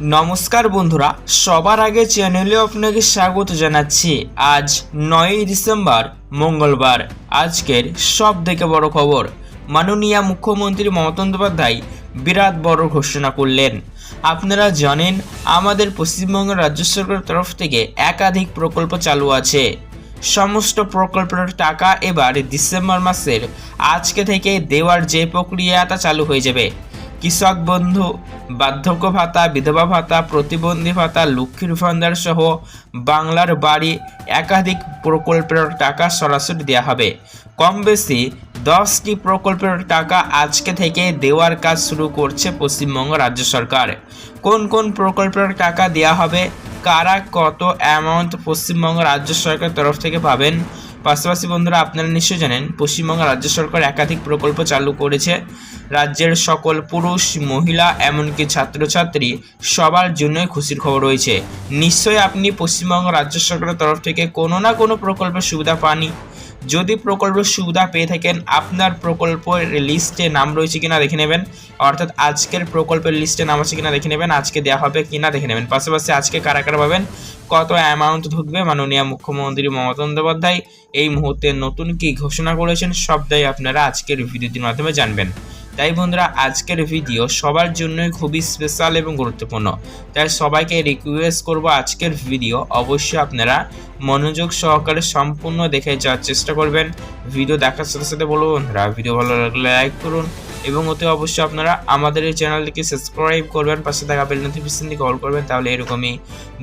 নমস্কার বন্ধুরা, সবার আগে চ্যানেলে আপনাকে স্বাগত জানাচ্ছি। আজ নয়ই ডিসেম্বর, মঙ্গলবার, আজকের সব থেকে বড় খবর। মাননীয় মুখ্যমন্ত্রী মমতা বন্দ্যোপাধ্যায় বিরাট বড় ঘোষণা করলেন। আপনারা জানেন, আমাদের পশ্চিমবঙ্গ রাজ্য সরকারের তরফ থেকে একাধিক প্রকল্প চালু আছে। সমস্ত প্রকল্পের টাকা এবার ডিসেম্বর মাসের আজকে থেকে দেওয়ার যে প্রক্রিয়াটা চালু হয়ে যাবে। কৃষক বন্ধু, বার্ধক্য ভাতা, বিধবা ভাতা, প্রতিবন্ধী ভাতা, লক্ষ্মীর ভান্ডার সহ বাংলার বাড়ি একাধিক প্রকল্পের টাকা সরাসরি দেওয়া হবে। কম বেশি দশটি প্রকল্পের টাকা আজকে থেকে দেওয়ার কাজ শুরু করছে পশ্চিমবঙ্গ রাজ্য সরকার। কোন কোন প্রকল্পের টাকা দেওয়া হবে, কারা কত অ্যামাউন্ট পশ্চিমবঙ্গ রাজ্য সরকার তরফ থেকে পাবেন পাশাপাশি বন্ধুরা আপনারা নিশ্চয় জানেন, পশ্চিমবঙ্গ রাজ্য সরকার একাধিক প্রকল্প চালু করেছে। রাজ্যের সকল পুরুষ, মহিলা, এমনকি ছাত্রছাত্রী সবার জন্যই খুশির খবর রয়েছে। নিশ্চয়ই আপনি পশ্চিমবঙ্গ রাজ্য সরকারের তরফ থেকে কোনো না কোনো প্রকল্পের সুবিধা পানই যদি প্রকল্প সুবিধা পেয়ে থাকেন, আপনার প্রকল্পের লিস্টে নাম রয়েছে কিনা দেখে নেবেন। অর্থাৎ আজকের প্রকল্পের লিস্টে নাম আছে কিনা দেখে নেবেন, আজকে দেওয়া হবে কিনা দেখে নেবেন। পাশাপাশি আজকে কারা কারা পাবেন, কত অ্যামাউন্ট ঢুকবে, মাননীয় মুখ্যমন্ত্রী মমতা বন্দ্যোপাধ্যায় এই মুহূর্তে নতুন কি ঘোষণা করেছেন, সবটাই আপনারা আজকের ভিডিওটির মাধ্যমে জানবেন। তাই বন্ধুরা, আজকের ভিডিও সবার জন্যই খুবই স্পেশাল এবং গুরুত্বপূর্ণ। তাই সবাইকে রিকোয়েস্ট করব আজকের ভিডিও অবশ্যই আপনারা মনোযোগ সহকারে সম্পূর্ণ দেখে যাওয়ার চেষ্টা করবেন। ভিডিও দেখার সাথে সাথে বলব বন্ধুরা ভিডিও ভালো লাগলে লাইক করুন এবং অতি অবশ্যই আপনারা আমাদের এই চ্যানেলটিকে সাবস্ক্রাইব করবেন, পাশে থাকা বেল নোটিফিকেশনটি কল করবেন, তাহলে এরকমই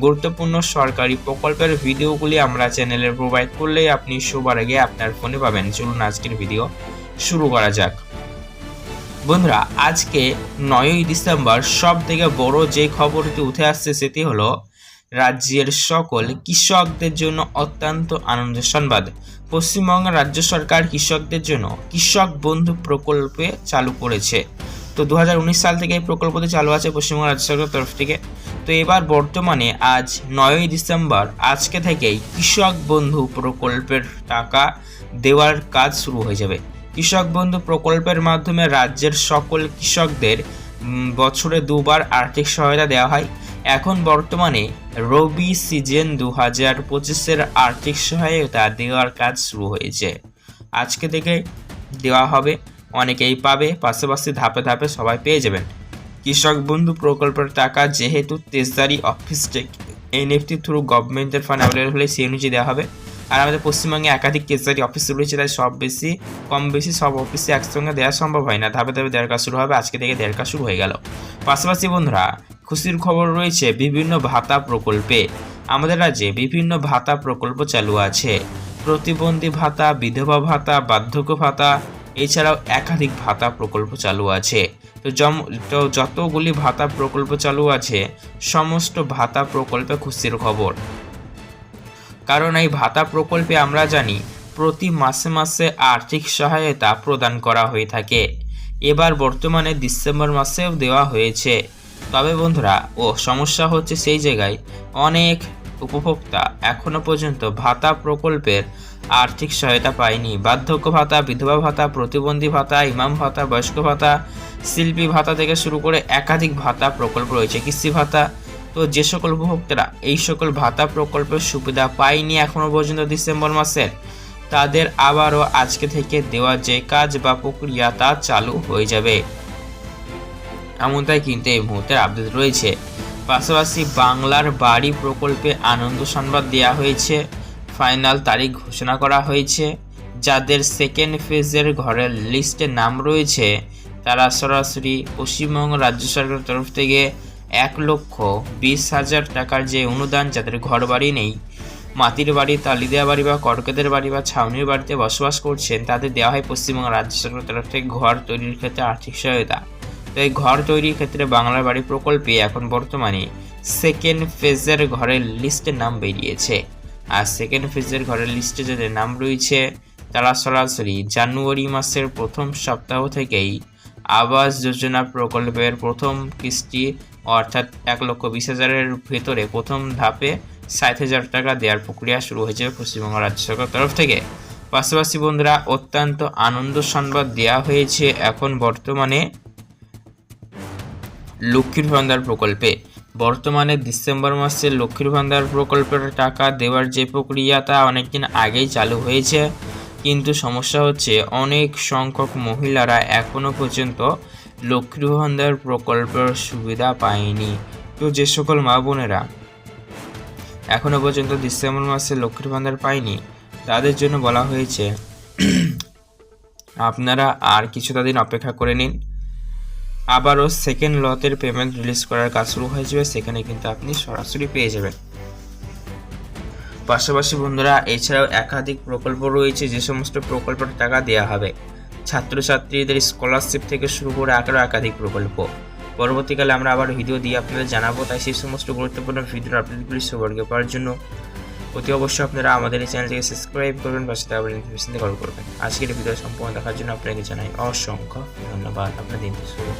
গুরুত্বপূর্ণ সরকারি প্রকল্পের ভিডিওগুলি আমরা চ্যানেলে প্রোভাইড করলেই আপনি সবার আগে আপনার ফোনে পাবেন। চলুন আজকের ভিডিও শুরু করা যাক। বন্ধুরা, আজকে নয়ই ডিসেম্বর সব থেকে বড় যে খবরটি উঠে আসছে সেটি হলো রাজ্যের সকল কৃষকদের জন্য অত্যন্ত আনন্দের সংবাদ। পশ্চিমবঙ্গ রাজ্য সরকার কৃষকদের জন্য কৃষক বন্ধু প্রকল্পে চালু করেছে। তো দু হাজার উনিশ সাল থেকে এই প্রকল্পটি চালু আছে পশ্চিমবঙ্গ রাজ্য সরকারের তরফ থেকে। তো এবার বর্তমানে আজ নয়ই ডিসেম্বর, আজকে থেকেই কৃষক বন্ধু প্রকল্পের টাকা দেওয়ার কাজ শুরু হয়ে যাবে। কৃষক বন্ধু প্রকল্পের মাধ্যমে রাজ্যের সকল কৃষকদের বছরে দুবার আর্থিক সহায়তা দেওয়া হয়। এখন বর্তমানে রবি সিজন দু হাজার পঁচিশের আর্থিক সহায়তা দেওয়ার কাজ শুরু হয়েছে। আজকে থেকে দেওয়া হবে, অনেকেই পাবে, পাশাপাশি ধাপে ধাপে সবাই পেয়ে যাবেন। কৃষক বন্ধু প্রকল্পের টাকা যেহেতু তেজদারি অফিস থেকে এনএফটি থ্রু গভর্নমেন্টের ফান্ড অ্যাভেলেবল হলে সেই অনুযায়ী দেওয়া হবে। আর আমাদের পশ্চিমবঙ্গে একাধিক কেসারি অফিস রয়েছে, তাই সব বেশি, কম বেশি সব অফিসে একসঙ্গে দেওয়া সম্ভব হয় না। ধাপে ধাপে দেড় কাজ শুরু হবে, আজকে থেকে দেড় কাজ শুরু হয়ে গেল। পাশাপাশি বন্ধুরা, খুশির খবর রয়েছে বিভিন্ন ভাতা প্রকল্পে। আমাদের রাজ্যে বিভিন্ন ভাতা প্রকল্প চালু আছে। প্রতিবন্ধী ভাতা, বিধবা ভাতা, বার্ধক্য ভাতা, এছাড়াও একাধিক ভাতা প্রকল্প চালু আছে। তো জম- তো যতগুলি ভাতা প্রকল্প চালু আছে, সমস্ত ভাতা প্রকল্পে খুশির খবর। কারণ এই ভাতা প্রকল্পে আমরা জানি প্রতি মাসে মাসে আর্থিক সহায়তা প্রদান করা হয়ে থাকে। এবার বর্তমানে ডিসেম্বর মাসেও দেওয়া হয়েছে। তবে বন্ধুরা, ও সমস্যা হচ্ছে সেই জায়গায় অনেক উপভোক্তা এখনও পর্যন্ত ভাতা প্রকল্পের আর্থিক সহায়তা পায়নি। বার্ধক্য ভাতা, বিধবা ভাতা, প্রতিবন্ধী ভাতা, ইমাম ভাতা, বয়স্ক ভাতা, শিল্পী ভাতা থেকে শুরু করে একাধিক ভাতা প্রকল্প রয়েছে। কৃষি ভাতা তো যে সকল উপভোক্তারা এই সকল ভাতা প্রকল্পের সুবিধা পায়নি এখনও পর্যন্ত ডিসেম্বর মাসের, তাদের আবারও আজকে থেকে দেওয়া যে কাজ বা প্রক্রিয়া তা চালু হয়ে যাবে। এমনটাই কিন্তু এই মুহূর্তের আপডেট রয়েছে। পাশাপাশি বাংলার বাড়ি প্রকল্পে আনন্দ সংবাদ দেওয়া হয়েছে ফাইনাল তারিখ ঘোষণা করা হয়েছে। যাদের সেকেন্ড ফেজের ঘরের লিস্টে নাম রয়েছে, তারা সরাসরি পশ্চিমবঙ্গ রাজ্য সরকারের তরফ থেকে এক লক্ষ বিশ হাজার টাকার যে অনুদান যাদের ঘর বাড়ি নেই, মাটির বাড়ি তালিদেয়া বাড়ি বা কটকেদের বাড়ি বা ছাউনির বাড়িতে বসবাস করছেন, তাদের দেওয়া হয় পশ্চিমবঙ্গ রাজ্য সরকারের তরফ থেকে ঘর তৈরির ক্ষেত্রে আর্থিক সহায়তা। তো এই ঘর তৈরির ক্ষেত্রে বাংলার বাড়ি প্রকল্পে এখন বর্তমানে সেকেন্ড ফেজের ঘরের লিস্টে নাম বেরিয়েছে। আর সেকেন্ড ফেজের ঘরের লিস্টে যাদের নাম রয়েছে, তারা সরাসরি জানুয়ারি মাসের প্রথম সপ্তাহ থেকেই আবাস যোজনা প্রকল্পের প্রথম কিস্তি অর্থাৎ এক লক্ষ বিশ হাজারের ভেতরে প্রথম ধাপে ষাট হাজার টাকা দেওয়ার প্রক্রিয়া শুরু হয়েছে পশ্চিমবঙ্গ রাজ্য সরকার তরফ থেকে। পাশাপাশি বন্ধুরা, অত্যন্ত আনন্দ সংবাদ দেওয়া হয়েছে এখন বর্তমানে লক্ষ্মীর ভান্ডার প্রকল্পে। বর্তমানে ডিসেম্বর মাসে লক্ষ্মীর ভান্ডার প্রকল্পের টাকা দেওয়ার যে প্রক্রিয়া তা অনেকদিন আগেই চালু হয়েছে। কিন্তু সমস্যা হচ্ছে, অনেক সংখ্যক মহিলারা এখনও পর্যন্ত লক্ষ্মীর ভান্ডার প্রকল্পের সুবিধা পায়নি। তো যে সকল মা বোনেরা এখনও পর্যন্ত ডিসেম্বর মাসে লক্ষ্মীর ভান্ডার পায়নি, তাদের জন্য বলা হয়েছে, আপনারা আর কিছুটা দিন অপেক্ষা করে নিন। আবারও সেকেন্ড লতের পেমেন্ট রিলিজ করার কাজ শুরু হয়ে যাবে, সেখানে কিন্তু আপনি সরাসরি পেয়ে যাবেন। পাশাপাশি বন্ধুরা, এছাড়াও একাধিক প্রকল্প রয়েছে, যে সমস্ত প্রকল্পের টাকা দেওয়া হবে। ছাত্রছাত্রীদের স্কলারশিপ থেকে শুরু করে আরও একাধিক প্রকল্প। পরবর্তীকালে আমরা আবার ভিডিও দিয়ে আপনাদের জানাব, তাই সেই সমস্ত গুরুত্বপূর্ণ ভিডিওর আপডেটগুলি সবারকে পাওয়ার জন্য। অতি অবশ্যই আপনারা আমাদের এই চ্যানেলটিকে সাবস্ক্রাইব করবেন, পাশে আবার ইনফরমেশন কল করবেন। আজকের ভিডিও সম্পূর্ণ দেখার জন্য আপনাকে জানাই অসংখ্য ধন্যবাদ। আপনাদের শুভ।